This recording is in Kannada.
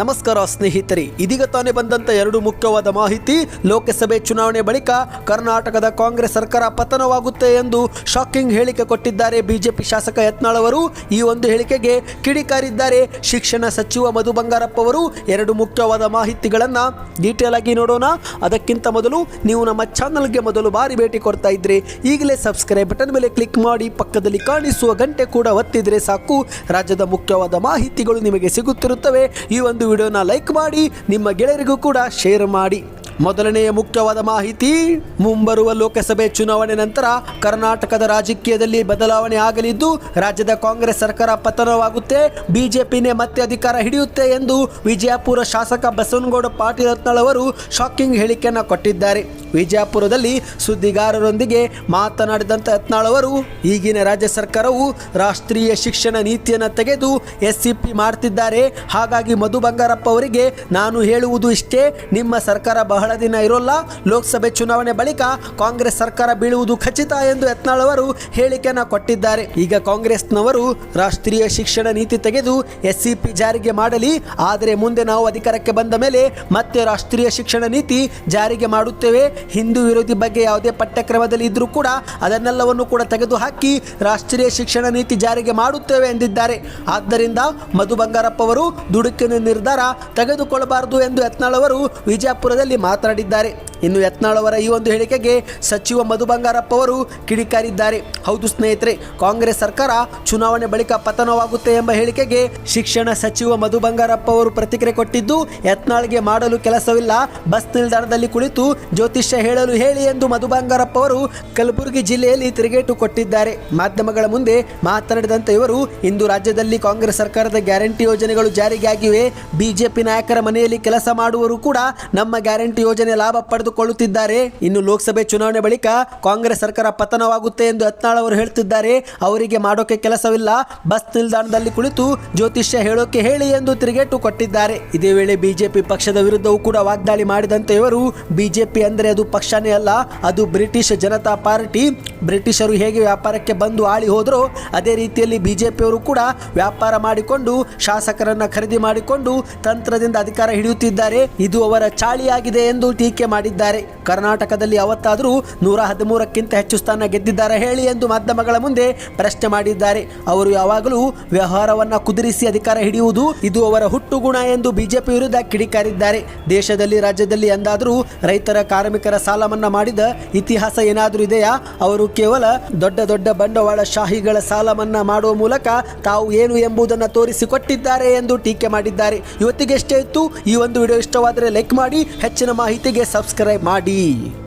ನಮಸ್ಕಾರ ಸ್ನೇಹಿತರೆ, ಇದೀಗ ತಾನೇ ಬಂದಂತ ಎರಡು ಮುಖ್ಯವಾದ ಮಾಹಿತಿ. ಲೋಕಸಭೆ ಚುನಾವಣೆ ಬಳಿಕ ಕರ್ನಾಟಕದ ಕಾಂಗ್ರೆಸ್ ಸರ್ಕಾರ ಪತನವಾಗುತ್ತೆ ಎಂದು ಶಾಕಿಂಗ್ ಹೇಳಿಕೆ ಕೊಟ್ಟಿದ್ದಾರೆ ಬಿಜೆಪಿ ಶಾಸಕ ಯತ್ನಾಳ್ ಅವರು. ಈ ಒಂದು ಹೇಳಿಕೆಗೆ ಕಿಡಿಕಾರಿದ್ದಾರೆ ಶಿಕ್ಷಣ ಸಚಿವ ಮಧು ಬಂಗಾರಪ್ಪ ಅವರು. ಎರಡು ಮುಖ್ಯವಾದ ಮಾಹಿತಿಗಳನ್ನ ಡೀಟೇಲ್ ಆಗಿ ನೋಡೋಣ. ಅದಕ್ಕಿಂತ ಮೊದಲು ನೀವು ನಮ್ಮ ಚಾನಲ್ಗೆ ಮೊದಲು ಬಾರಿ ಭೇಟಿ ಕೊಡ್ತಾ ಇದ್ರೆ ಈಗಲೇ ಸಬ್ಸ್ಕ್ರೈಬ್ ಬಟನ್ ಮೇಲೆ ಕ್ಲಿಕ್ ಮಾಡಿ, ಪಕ್ಕದಲ್ಲಿ ಕಾಣಿಸುವ ಗಂಟೆ ಕೂಡ ಒತ್ತಿದ್ರೆ ಸಾಕು. ರಾಜ್ಯದ ಮುಖ್ಯವಾದ ಮಾಹಿತಿಗಳು ನಿಮಗೆ ಸಿಗುತ್ತಿರುತ್ತವೆ. ಈ ಒಂದು ವಿಡಿಯೋನ ಲೈಕ್ ಮಾಡಿ ನಿಮ್ಮ ಗೆಳೆಯರಿಗೂ ಕೂಡ ಶೇರ್ ಮಾಡಿ. ಮೊದಲನೆಯ ಮುಖ್ಯವಾದ ಮಾಹಿತಿ, ಮುಂಬರುವ ಲೋಕಸಭೆ ಚುನಾವಣೆ ನಂತರ ಕರ್ನಾಟಕದ ರಾಜಕೀಯದಲ್ಲಿ ಬದಲಾವಣೆ ಆಗಲಿದ್ದು, ರಾಜ್ಯದ ಕಾಂಗ್ರೆಸ್ ಸರ್ಕಾರ ಪತನವಾಗುತ್ತೆ, ಬಿಜೆಪಿನೇ ಮತ್ತೆ ಅಧಿಕಾರ ಹಿಡಿಯುತ್ತೆ ಎಂದು ವಿಜಯಪುರ ಶಾಸಕ ಬಸವನಗೌಡ ಪಾಟೀಲ್ ಅವರು ಶಾಕಿಂಗ್ ಹೇಳಿಕೆಯನ್ನು ಕೊಟ್ಟಿದ್ದಾರೆ. ವಿಜಯಪುರದಲ್ಲಿ ಸುದ್ದಿಗಾರರೊಂದಿಗೆ ಮಾತನಾಡಿದಂತ ಯತ್ನಾಳ್ ಅವರು ಈಗಿನ ರಾಜ್ಯ ಸರ್ಕಾರವು ರಾಷ್ಟ್ರೀಯ ಶಿಕ್ಷಣ ನೀತಿಯನ್ನು ತೆಗೆದು ಎಸ್ ಸಿ ಪಿ ಮಾಡ್ತಿದ್ದಾರೆ. ಹಾಗಾಗಿ ಮಧು ಬಂಗಾರಪ್ಪ ಅವರಿಗೆ ನಾನು ಹೇಳುವುದು ಇಷ್ಟೇ, ನಿಮ್ಮ ಸರ್ಕಾರ ಬಹಳ ದಿನ ಇರೋಲ್ಲ. ಲೋಕಸಭೆ ಚುನಾವಣೆ ಬಳಿಕ ಕಾಂಗ್ರೆಸ್ ಸರ್ಕಾರ ಬೀಳುವುದು ಖಚಿತ ಎಂದು ಯತ್ನಾಳ್ ಅವರು ಹೇಳಿಕೆಯನ್ನು ಕೊಟ್ಟಿದ್ದಾರೆ. ಈಗ ಕಾಂಗ್ರೆಸ್ನವರು ರಾಷ್ಟ್ರೀಯ ಶಿಕ್ಷಣ ನೀತಿ ತೆಗೆದು ಎಸ್ಸಿಪಿ ಜಾರಿಗೆ ಮಾಡಲಿ. ಆದರೆ ಮುಂದೆ ನಾವು ಅಧಿಕಾರಕ್ಕೆ ಬಂದ ಮೇಲೆ ಮತ್ತೆ ರಾಷ್ಟ್ರೀಯ ಶಿಕ್ಷಣ ನೀತಿ ಜಾರಿಗೆ ಮಾಡುತ್ತೇವೆ. ಹಿಂದೂ ವಿರೋಧಿ ಬಗ್ಗೆ ಯಾವುದೇ ಪಠ್ಯಕ್ರಮದಲ್ಲಿ ಇದ್ರೂ ಕೂಡ ಅದನ್ನೆಲ್ಲವನ್ನು ಕೂಡ ತೆಗೆದುಹಾಕಿ ರಾಷ್ಟ್ರೀಯ ಶಿಕ್ಷಣ ನೀತಿ ಜಾರಿಗೆ ಮಾಡುತ್ತೇವೆ ಎಂದಿದ್ದಾರೆ. ಆದ್ದರಿಂದ ಮಧು ಬಂಗಾರಪ್ಪ ಅವರು ದುಡುಕಿನ ನಿರ್ಧಾರ ತೆಗೆದುಕೊಳ್ಳಬಾರದು ಎಂದು ಯತ್ನಾಳ್ ಅವರು ವಿಜಯಪುರದಲ್ಲಿ ಮಾತನಾಡಿದ್ದಾರೆ. ಇನ್ನು ಯತ್ನಾಳ್ ಅವರ ಈ ಒಂದು ಹೇಳಿಕೆಗೆ ಸಚಿವ ಮಧು ಬಂಗಾರಪ್ಪ ಅವರು ಕಿಡಿಕಾರಿದ್ದಾರೆ. ಹೌದು ಸ್ನೇಹಿತರೆ, ಕಾಂಗ್ರೆಸ್ ಸರ್ಕಾರ ಚುನಾವಣೆ ಬಳಿಕ ಪತನವಾಗುತ್ತೆ ಎಂಬ ಹೇಳಿಕೆಗೆ ಶಿಕ್ಷಣ ಸಚಿವ ಮಧು ಬಂಗಾರಪ್ಪ ಅವರು ಪ್ರತಿಕ್ರಿಯೆ ಕೊಟ್ಟಿದ್ದು, ಯತ್ನಾಳ್ಗೆ ಮಾಡಲು ಕೆಲಸವಿಲ್ಲ, ಬಸ್ ನಿಲ್ದಾಣದಲ್ಲಿ ಕುಳಿತು ಜ್ಯೋತಿಷ್ಯ ಹೇಳಲು ಹೇಳಿ ಎಂದು ಮಧು ಬಂಗಾರಪ್ಪ ಅವರು ಕಲಬುರಗಿ ಜಿಲ್ಲೆಯಲ್ಲಿ ತಿರುಗೇಟು ಕೊಟ್ಟಿದ್ದಾರೆ. ಮಾಧ್ಯಮಗಳ ಮುಂದೆ ಮಾತನಾಡಿದಂತ ಇವರು, ಇಂದು ರಾಜ್ಯದಲ್ಲಿ ಕಾಂಗ್ರೆಸ್ ಸರ್ಕಾರದ ಗ್ಯಾರಂಟಿ ಯೋಜನೆಗಳು ಜಾರಿಗೆ ಆಗಿವೆ ಬಿಜೆಪಿ ನಾಯಕರ ಮನೆಯಲ್ಲಿ ಕೆಲಸ ಮಾಡುವರು ಕೂಡ ನಮ್ಮ ಗ್ಯಾರಂಟಿ ಯೋಜನೆ ಲಾಭ ಪಡೆದುಕೊಳ್ಳುತ್ತಿದ್ದಾರೆ ಇನ್ನು ಲೋಕಸಭೆ ಚುನಾವಣೆ ಬಳಿಕ ಕಾಂಗ್ರೆಸ್ ಸರ್ಕಾರ ಪತನವಾಗುತ್ತೆ ಎಂದು ಯತ್ನಾಳ್ ಅವರು ಹೇಳ್ತಿದ್ದಾರೆ. ಅವರಿಗೆ ಮಾಡೋಕೆ ಕೆಲಸವಿಲ್ಲ. ಬಸ್ ನಿಲ್ದಾಣದಲ್ಲಿ ಕುಳಿತು ಜ್ಯೋತಿಷ್ಯ ಹೇಳೋಕೆ ಹೇಳಿ ಎಂದು ತಿರುಗೇಟು ಕೊಟ್ಟಿದ್ದಾರೆ. ಇದೇ ವೇಳೆ ಬಿಜೆಪಿ ಪಕ್ಷದ ವಿರುದ್ಧವೂ ಕೂಡ ವಾಗ್ದಾಳಿ ಮಾಡಿದಂತೆ ಇವರು. ಬಿಜೆಪಿ ಅಂದರೆ ಅದು ಪಕ್ಷನೇ ಅಲ್ಲ, ಅದು ಬ್ರಿಟಿಷ್ ಜನತಾ ಪಾರ್ಟಿ. ಬ್ರಿಟಿಷರು ಹೇಗೆ ವ್ಯಾಪಾರಕ್ಕೆ ಬಂದು ಆಳಿ ಹೋದರೋ, ಅದೇ ರೀತಿಯಲ್ಲಿ ಬಿಜೆಪಿಯವರು ಕೂಡ ವ್ಯಾಪಾರ ಮಾಡಿಕೊಂಡು, ಶಾಸಕರನ್ನ ಖರೀದಿ ಮಾಡಿಕೊಂಡು ತಂತ್ರದಿಂದ ಅಧಿಕಾರ ಹಿಡಿಯುತ್ತಿದ್ದಾರೆ. ಇದು ಅವರ ಚಾಳಿಯಾಗಿದೆ ಎಂದು ಟೀಕೆ ಮಾಡಿದ್ದಾರೆ. ಕರ್ನಾಟಕದಲ್ಲಿ ಅವತ್ತಾದರೂ ನೂರ ಹದಿಮೂರಕ್ಕಿಂತ ಹೆಚ್ಚು ಸ್ಥಾನ ಗೆದ್ದಿದ್ದಾರೆ ಹೇಳಿ ಎಂದು ಮಾಧ್ಯಮಗಳ ಮುಂದೆ ಪ್ರಶ್ನೆ ಮಾಡಿದ್ದಾರೆ. ಅವರು ಯಾವಾಗಲೂ ವ್ಯವಹಾರವನ್ನ ಕುದುರಿಸಿ ಅಧಿಕಾರ ಹಿಡಿಯುವುದು ಇದು ಅವರ ಹುಟ್ಟುಗುಣ ಎಂದು ಬಿಜೆಪಿ ವಿರುದ್ಧ ಕಿಡಿಕಾರಿದ್ದಾರೆ. ದೇಶದಲ್ಲಿ, ರಾಜ್ಯದಲ್ಲಿ ಎಂದಾದರೂ ರೈತರ ಕಾರ್ಮಿಕರ ಸಾಲ ಮನ್ನಾ ಮಾಡಿದ ಇತಿಹಾಸ ಏನಾದರೂ ಇದೆಯಾ? ಅವರು ಕೇವಲ ದೊಡ್ಡ ದೊಡ್ಡ ಬಂಡವಾಳ ಶಾಹಿಗಳ ಸಾಲ ಮನ್ನಾ ಮಾಡುವ ಮೂಲಕ ತಾವು ಏನು ಎಂಬುದನ್ನು ತೋರಿಸಿಕೊಟ್ಟಿದ್ದಾರೆ ಎಂದು ಟೀಕೆ ಮಾಡಿದ್ದಾರೆ. ಇವತ್ತಿಗೆ ಎಷ್ಟೇ ಇತ್ತು. ಈ ಒಂದು ವಿಡಿಯೋ ಇಷ್ಟವಾದರೆ ಲೈಕ್ ಮಾಡಿ, ಹೆಚ್ಚಿನ ಮಾಹಿತಿಗೆ ಸಬ್ಸ್ಕ್ರೈಬ್ ಮಾಡಿ.